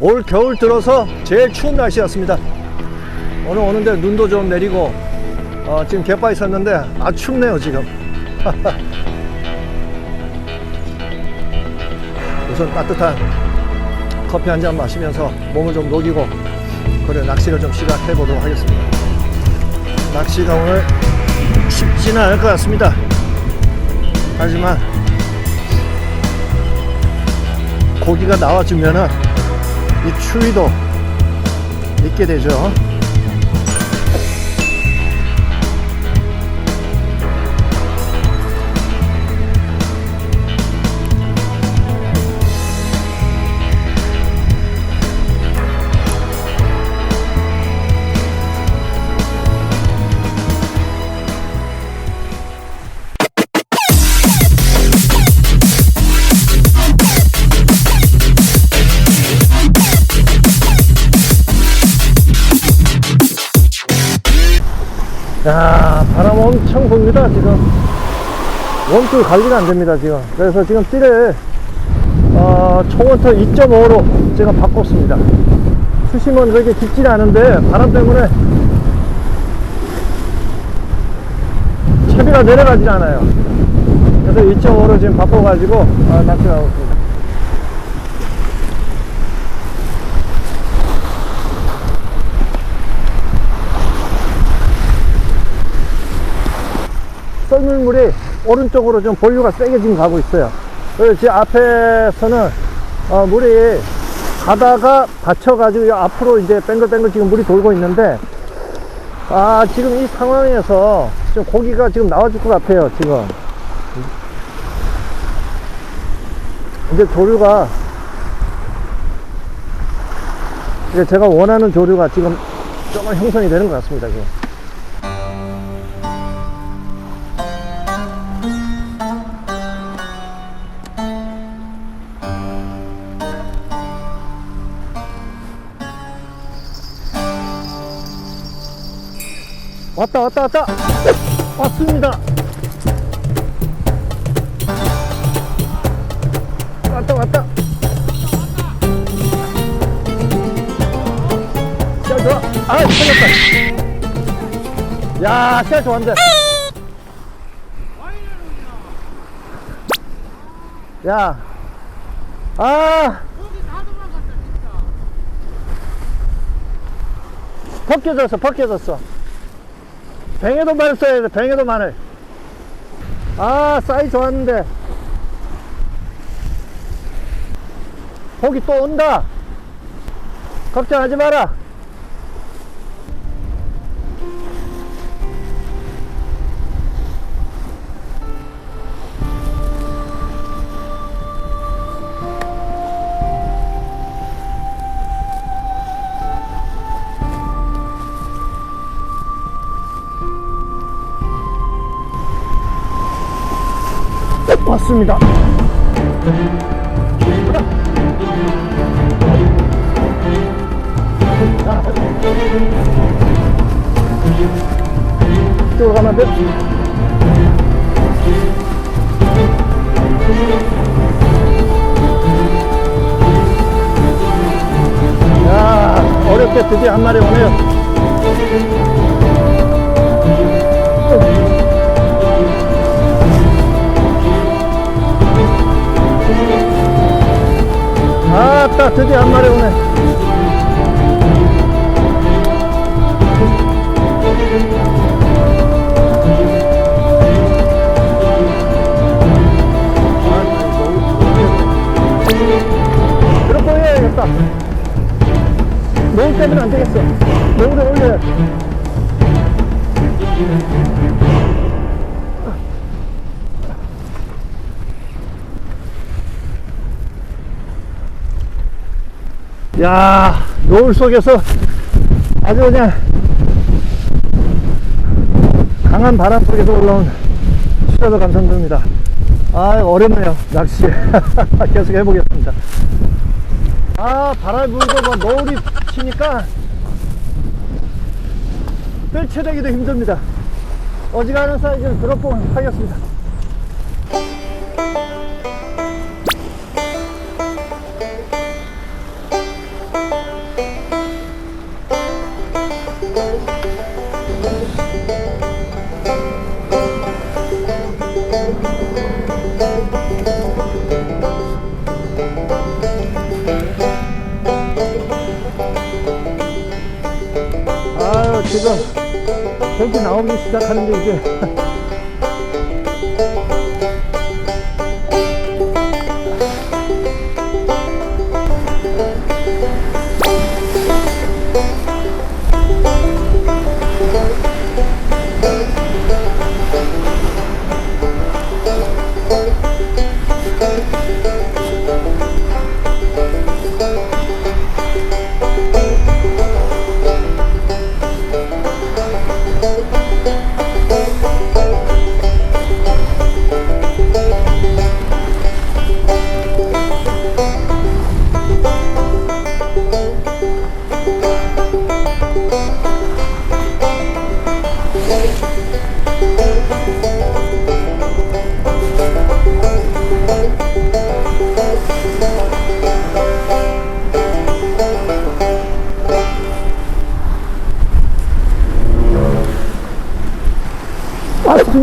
올 겨울 들어서 제일 추운 날씨였습니다. 오늘 오는데 눈도 좀 내리고 어, 지금 갯바위 섰는데 아 춥네요 지금. 우선 따뜻한 커피 한 잔 마시면서 몸을 좀 녹이고 그래 낚시를 좀 시작해 보도록 하겠습니다. 낚시가 오늘 쉽지는 않을 것 같습니다. 하지만 고기가 나와주면은 이 추위도 잊게 되죠. 야 바람 엄청 붑니다 지금. 원줄 관리가 안 됩니다 지금. 그래서 지금 띠를 어, 초원터 2.5로 제가 바꿨습니다. 수심은 그렇게 깊진 않은데 바람 때문에 채비가 내려가질 않아요. 그래서 2.5로 지금 바꿔가지고 아, 낚시를 하고 있습니다 썰물물이 오른쪽으로 좀 본류가 세게 지금 가고 있어요. 그래서 제 앞에서는 어, 물이 가다가 받쳐가지고 이 앞으로 이제 뱅글뱅글 지금 물이 돌고 있는데 아 지금 이 상황에서 좀 고기가 지금 나와줄 것 같아요 지금 이제 조류가 이제 제가 원하는 조류가 지금 조금 형성이 되는 것 같습니다 지금. 왔다 왔다 왔다. 왔습니다. 왔다 왔다. 잘 좋아. 아 살렸다. 야잘 좋았는데. 야. 아, 벗겨졌어, 벗겨졌어. 뱅에도 마늘 써야 돼, 뱅에도 마늘. 아, 사이즈 좋았는데. 고기 또 온다. 걱정하지 마라. 왔습니다. 이쪽으로 가면 안 돼? 야, 어렵게 드디어 한 마리 오네요. 아따, 드디어 한 마리 오네. 그렇게 올려야겠다. 노을 때문에 안 되겠어. 노을에 올려야 야, 노을 속에서 아주 그냥 강한 바람 속에서 올라온 수다도 감상됩니다. 아, 어렵네요. 낚시. 계속 해보겠습니다. 아, 바람 불고 뭐 노을이 치니까 뜰채대기도 힘듭니다. 어지간한 사이즈는 드롭봉 하겠습니다. 지금 전기 나오기 시작하는데 이제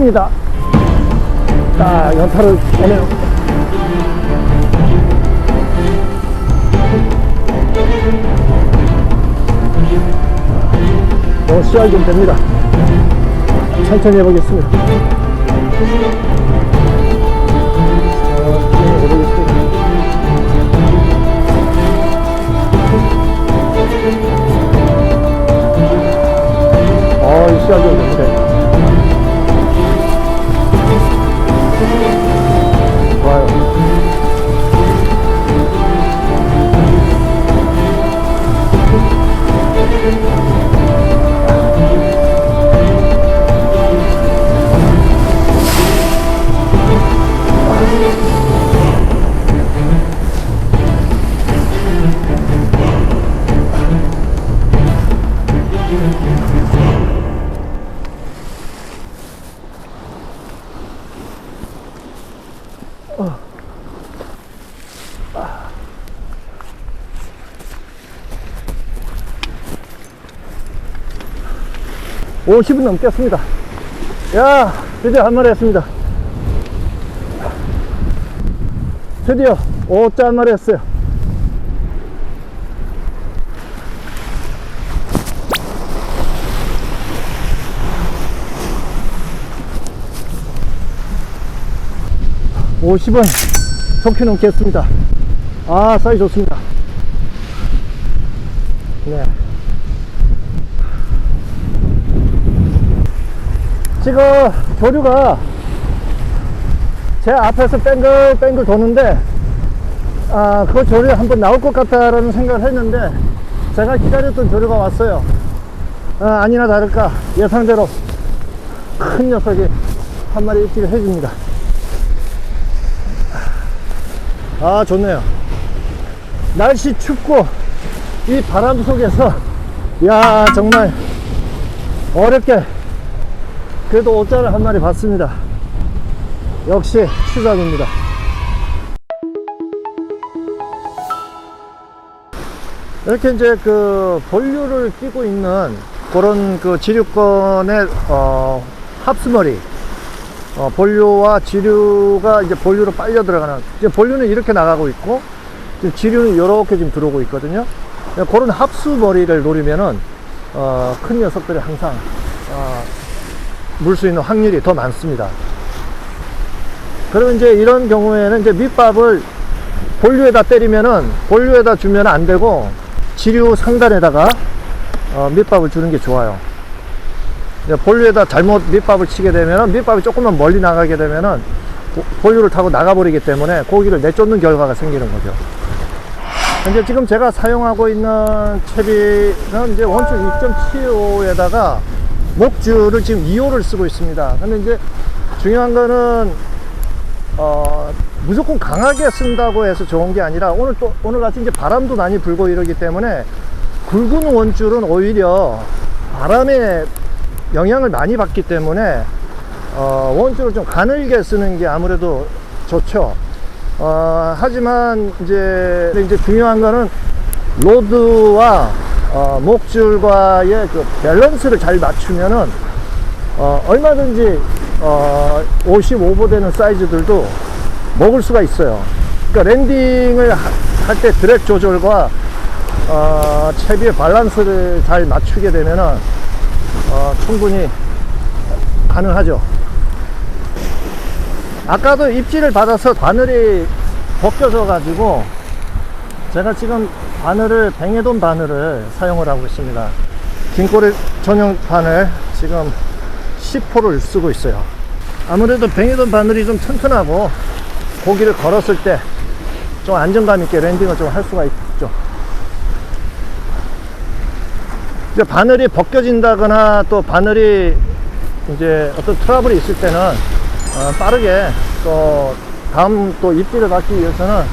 왔습니다. 자, 연타를. 뭐, 시야 좀 됩니다. 천천히 해보겠습니다. 어, 이 시야 좀 됩니다. 50분 넘겠습니다. 야, 드디어 한 마리 했습니다. 드디어 5자 한 마리 했어요. (50원) 좋게 넘겠습니다 아 사이 좋습니다 네 지금 조류가 제 앞에서 뺑글뺑글 도는데 아, 그 조류 한번 나올 것 같다라는 생각을 했는데 제가 기다렸던 조류가 왔어요. 아, 아니나 다를까 예상대로 큰 녀석이 한 마리 입질을 해줍니다. 아, 좋네요. 날씨 춥고 이 바람 속에서 야 정말 어렵게 그래도 옷자를 한 마리 봤습니다. 역시 추잡입니다. 이렇게 이제 그 본류를 끼고 있는 그런 그 지류권의 어, 합수머리 어, 본류와 지류가 이제 본류로 빨려 들어가는 이제 본류는 이렇게 나가고 있고 지금 지류는 이렇게 지금 들어오고 있거든요. 그런 합수머리를 노리면은 어, 큰 녀석들이 항상 어, 물 수 있는 확률이 더 많습니다. 그러면 이제 이런 경우에는 이제 밑밥을 본류에다 때리면은 본류에다 주면 안 되고 지류 상단에다가 어, 밑밥을 주는 게 좋아요. 본류에다 잘못 밑밥을 치게 되면은 밑밥이 조금만 멀리 나가게 되면은 보- 본류를 타고 나가버리기 때문에 고기를 내쫓는 결과가 생기는 거죠. 이제 지금 제가 사용하고 있는 채비는 이제 원줄 2.75에다가 목줄을 지금 2호를 쓰고 있습니다. 근데 이제 중요한 거는 어, 무조건 강하게 쓴다고 해서 좋은 게 아니라 오늘 또 오늘 같이 이제 바람도 많이 불고 이러기 때문에 굵은 원줄은 오히려 바람에 영향을 많이 받기 때문에 어, 원줄을 좀 가늘게 쓰는 게 아무래도 좋죠. 어, 하지만 이제 이제 중요한 거는 로드와 어, 목줄과의 그 밸런스를 잘 맞추면은 어, 얼마든지 어, 55보 되는 사이즈들도 먹을 수가 있어요. 그러니까 랜딩을 할 때 드랙 조절과 어, 채비의 밸런스를 잘 맞추게 되면은 어, 충분히 가능하죠. 아까도 입지를 받아서 바늘이 벗겨져 가지고 제가 지금 바늘을 뱅에돈 바늘을 사용을 하고 있습니다. 긴꼬리 전용 바늘 지금 10호를 쓰고 있어요. 아무래도 뱅에돈 바늘이 좀 튼튼하고 고기를 걸었을 때 좀 안정감 있게 랜딩을 좀 할 수가 있죠. 이제 바늘이 벗겨진다거나 또 바늘이 이제 어떤 트러블이 있을 때는 어, 빠르게 또 다음 또 입질을 받기 위해서는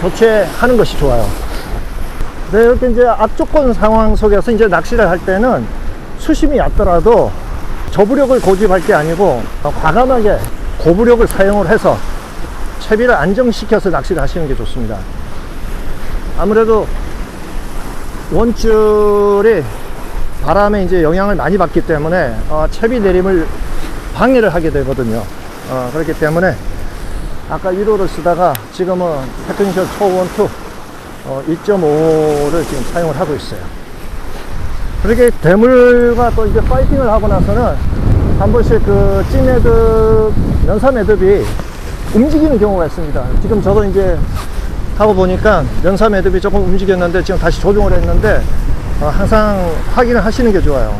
교체하는 것이 좋아요. 네, 이렇게 이제 악조건 상황 속에서 이제 낚시를 할 때는 수심이 얕더라도 저부력을 고집할 게 아니고 어, 과감하게 고부력을 사용을 해서 채비를 안정시켜서 낚시를 하시는 게 좋습니다. 아무래도 원줄이 바람에 이제 영향을 많이 받기 때문에 어, 채비 내림을 방해를 하게 되거든요. 어, 그렇기 때문에 아까 1호를 쓰다가 지금은 테크니션 초원2 어, 2.5를 지금 사용을 하고 있어요. 그렇게 대물과 또 이제 파이팅을 하고 나서는 한 번씩 그 찐매듭, 연사 매듭이 움직이는 경우가 있습니다. 지금 저도 이제 하고 보니까 연사 매듭이 조금 움직였는데 지금 다시 조정을 했는데 어, 항상 확인을 하시는 게 좋아요.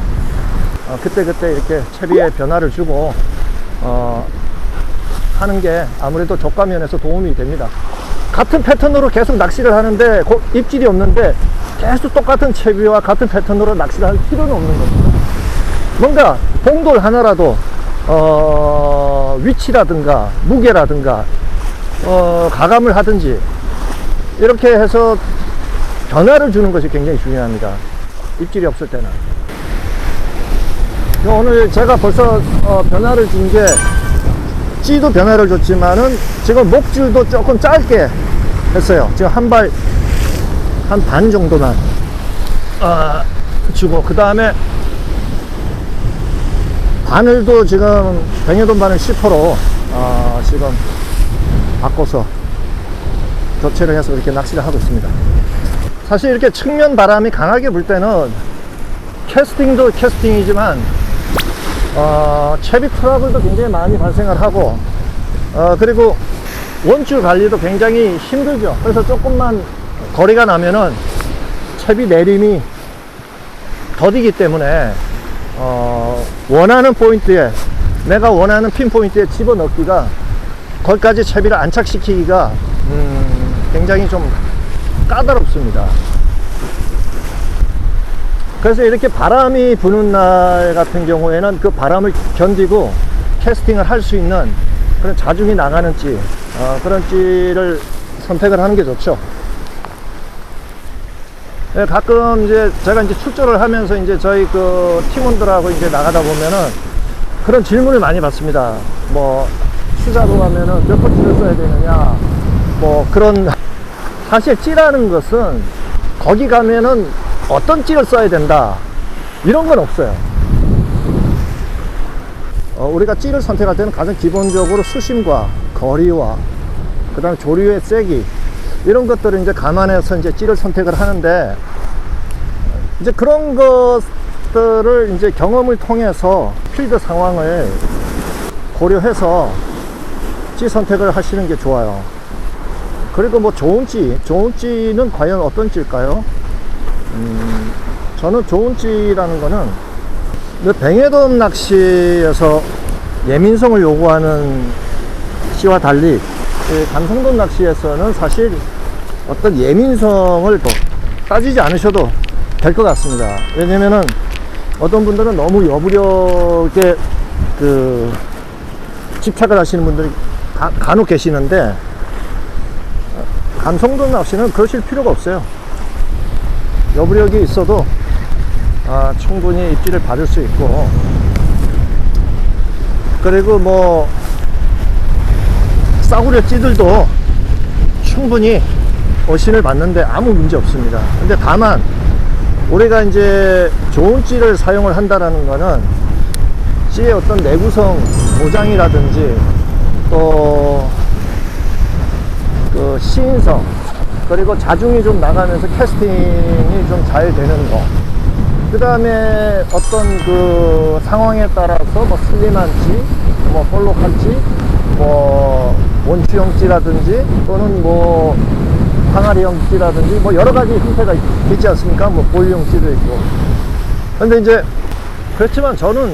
어, 그때그때 이렇게 채비에 변화를 주고 어, 하는 게 아무래도 족가면에서 도움이 됩니다. 같은 패턴으로 계속 낚시를 하는데 고- 입질이 없는데 계속 똑같은 채비와 같은 패턴으로 낚시를 할 필요는 없는 겁니다. 뭔가 봉돌 하나라도 어, 위치라든가 무게라든가 어, 가감을 하든지 이렇게 해서 변화를 주는 것이 굉장히 중요합니다. 입질이 없을 때는. 오늘 제가 벌써 어, 변화를 준게 찌도 변화를 줬지만은 지금 목줄도 조금 짧게 했어요. 지금 한 발, 한 반 정도만 아, 주고 그 다음에 바늘도 지금 뱅에돈 바늘 10호로 어, 지금 바꿔서 교체를 해서 이렇게 낚시를 하고 있습니다. 사실 이렇게 측면 바람이 강하게 불 때는 캐스팅도 캐스팅이지만 어, 채비 트러블도 굉장히 많이 발생을 하고 어, 그리고 원줄 관리도 굉장히 힘들죠. 그래서 조금만 거리가 나면은 채비 내림이 더디기 때문에 어, 원하는 포인트에 내가 원하는 핀 포인트에 집어넣기가 거기까지 채비를 안착시키기가 음, 굉장히 좀 까다롭습니다. 그래서 이렇게 바람이 부는 날 같은 경우에는 그 바람을 견디고 캐스팅을 할 수 있는 그런 자중이 나가는 찌, 어, 그런 찌를 선택을 하는 게 좋죠. 예, 가끔 이제 제가 이제 출조를 하면서 이제 저희 그 팀원들하고 이제 나가다 보면은 그런 질문을 많이 받습니다. 뭐, 수자로 가면은 몇 번째를 써야 되느냐, 뭐 그런 사실 찌라는 것은 거기 가면은 어떤 찌를 써야 된다 이런 건 없어요. 어, 우리가 찌를 선택할 때는 가장 기본적으로 수심과 거리와 그 다음에 조류의 세기 이런 것들을 이제 감안해서 이제 찌를 선택을 하는데 이제 그런 것들을 이제 경험을 통해서 필드 상황을 고려해서 찌 선택을 하시는 게 좋아요. 그리고 뭐 좋은 찌, 좋은 찌는 과연 어떤 찌일까요? 음, 저는 좋은 찌라는 거는 그 뱅에돔 낚시에서 예민성을 요구하는 찌와 달리 이 감성돔 낚시에서는 사실 어떤 예민성을 또 따지지 않으셔도 될 것 같습니다. 왜냐면은 어떤 분들은 너무 여부력에 그 집착을 하시는 분들이 가, 간혹 계시는데 감성돔 낚시는 그러실 필요가 없어요. 여부력이 있어도 아, 충분히 입질을 받을 수 있고 그리고 뭐 싸구려 찌들도 충분히 어신을 받는데 아무 문제 없습니다. 근데 다만 우리가 이제 좋은 찌를 사용을 한다라는 거는 찌의 어떤 내구성 보장이라든지 또그 시인성 그리고 자중이 좀 나가면서 캐스팅이 좀 잘 되는 거 그 다음에 어떤 그 상황에 따라서 뭐 슬림한지, 뭐 볼록한지, 뭐 원추형지라든지 또는 뭐 항아리형지라든지 뭐 여러 가지 형태가 있- 있지 않습니까? 뭐 볼형지도 있고. 근데 이제 그렇지만 저는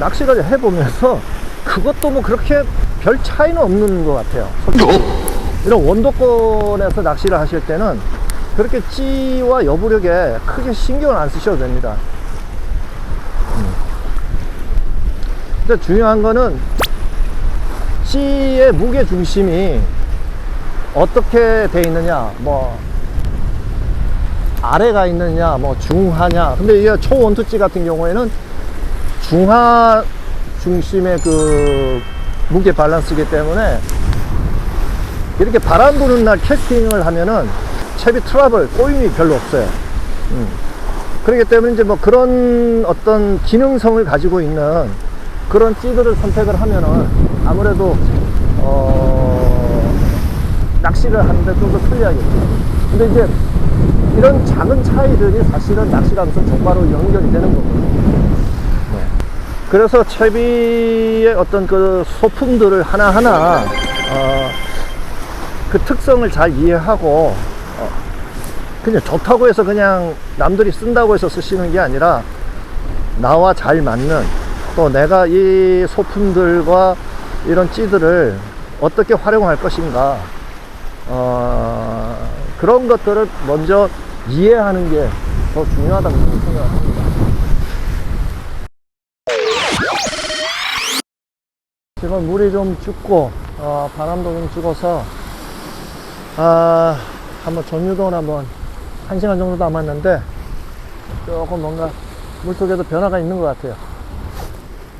낚시를 해보면서 그것도 뭐 그렇게 별 차이는 없는 것 같아요. 이런 원도권에서 낚시를 하실 때는 그렇게 찌와 여부력에 크게 신경을 안 쓰셔도 됩니다. 음. 근데 중요한 거는 찌의 무게 중심이 어떻게 돼 있느냐, 뭐 아래가 있느냐, 뭐 중하냐. 근데 이게 초원투찌 같은 경우에는 중하 중심의 그 무게 밸런스이기 때문에 이렇게 바람 부는 날 캐스팅을 하면은 채비 트러블, 꼬임이 별로 없어요. 음. 그렇기 때문에 이제 뭐 그런 어떤 기능성을 가지고 있는 그런 찌들을 선택을 하면은 아무래도 어 낚시를 하는데 좀 더 편리하겠죠. 근데 이제 이런 작은 차이들이 사실은 낚시하면서 정바로 연결이 되는 거거든요. 네. 그래서 채비의 어떤 그 소품들을 하나하나 어, 그 특성을 잘 이해하고 어, 그냥 좋다고 해서 그냥 남들이 쓴다고 해서 쓰시는 게 아니라 나와 잘 맞는 또 내가 이 소품들과 이런 찌들을 어떻게 활용할 것인가 어, 그런 것들을 먼저 이해하는 게 더 중요하다고 생각합니다. 지금 물이 좀 춥고 어, 바람도 좀 죽어서 아 한번 전유동을 한번 한 시간 정도 남았는데 조금 뭔가 물속에도 변화가 있는 것 같아요.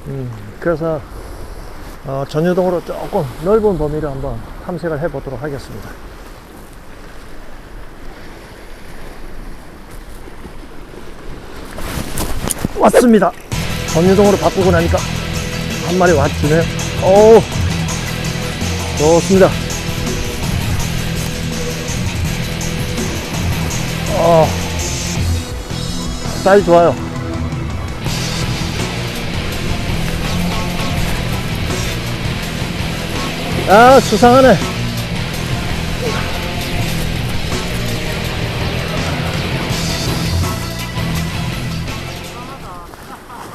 음, 그래서 어, 전유동으로 조금 넓은 범위를 한번 탐색을 해보도록 하겠습니다. 왔습니다. 전유동으로 바꾸고 나니까 한 마리 왔주네요. 오, 좋습니다. 어, 사이즈 좋아요. 아, 수상하네.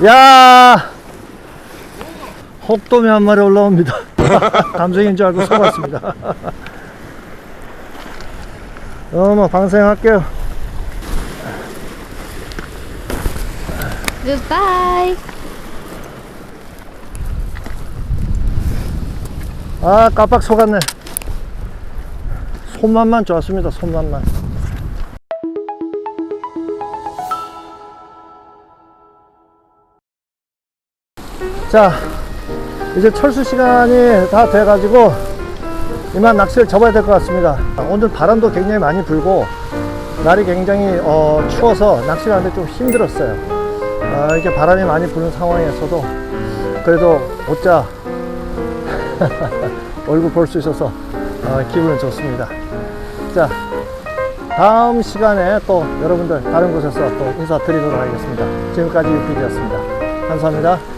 야! 혹돔이 한 마리 올라옵니다. 감성인 줄 알고 속았습니다. 어머, 방생할게요. Goodbye. 아, 깜빡 속았네. 손맛만 좋았습니다, 손맛만. 자, 이제 철수 시간이 다 돼가지고 이만 낚시를 접어야 될 것 같습니다. 오늘 바람도 굉장히 많이 불고 날이 굉장히 어, 추워서 낚시를 하는데 좀 힘들었어요. 아, 이렇게 바람이 많이 부는 상황에서도 그래도 오자 얼굴 볼 수 있어서 어, 기분은 좋습니다. 자, 다음 시간에 또 여러분들 다른 곳에서 또 인사드리도록 하겠습니다. 지금까지 유피디였습니다. 감사합니다.